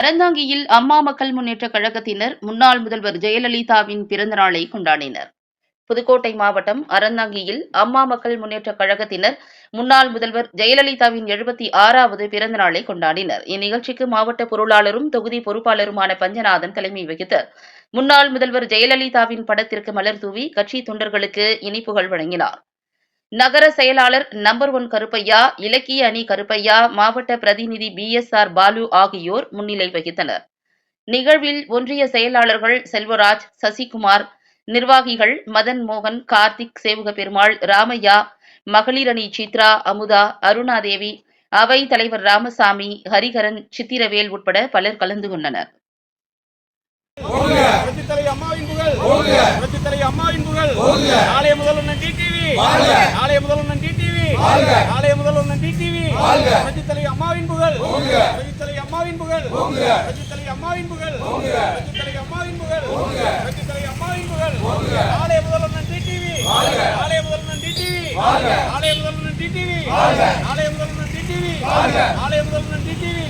அறந்தாங்கியில் அம்மா மக்கள் முன்னேற்ற கழகத்தினர் முன்னாள் முதல்வர் ஜெயலலிதாவின் பிறந்த நாளை கொண்டாடினர். புதுக்கோட்டை மாவட்டம் அறந்தாங்கியில் அம்மா மக்கள் முன்னேற்ற கழகத்தினர் முன்னாள் முதல்வர் ஜெயலலிதாவின் எழுபத்தி ஆறாவது பிறந்த நாளை கொண்டாடினர். இந்நிகழ்ச்சிக்கு மாவட்ட பொருளாளரும் தொகுதி பொறுப்பாளருமான பஞ்சநாதன் தலைமை வகித்தார் முன்னாள் முதல்வர் ஜெயலலிதாவின் படத்திற்கு மலர் தூவி கட்சி தொண்டர்களுக்கு இனிப்புகள் வழங்கினார். நகர செயலாளர் நம்பர் ஒன் கருப்பையா இலக்கிய அணி கருப்பையா மாவட்ட பிரதிநிதி பி எஸ் ஆர் பாலு ஆகியோர் முன்னிலை வகித்தனர். நிகழ்வில் ஒன்றிய செயலாளர்கள் செல்வராஜ் சசிகுமார் நிர்வாகிகள் மதன் மோகன் கார்த்திக் சேவக பெருமாள் ராமையா மகளிர் அணி சித்ரா அமுதா அருணாதேவி அவை தலைவர் ராமசாமி ஹரிகரன் சித்திரவேல் உட்பட பலர் கலந்து கொண்டனர். அம்மாவின் புகழ். புகழ். டிடிவி நாளைய முதல்வன் டிடிவி. நாளைய முதல்வன் டிடிவி. புரட்சித்தலை அம்மாவின் புகழ். புரட்சித்தலை அம்மாவின் புகழ். புரட்சித்தலை அம்மாவின் புகழ். புரட்சித்தலை அம்மாவின் புகழ். புரட்சித்தலை அம்மாவின் புகழ். நாளைய முதல்வன் டிடிவி. நாளைய முதல்வன் டிடிவி. நாளைய முதல்வன் டிடிவி. நாளைய முதல்வன் டிடிவி. நாளைய முதல்வன் டிடிவி.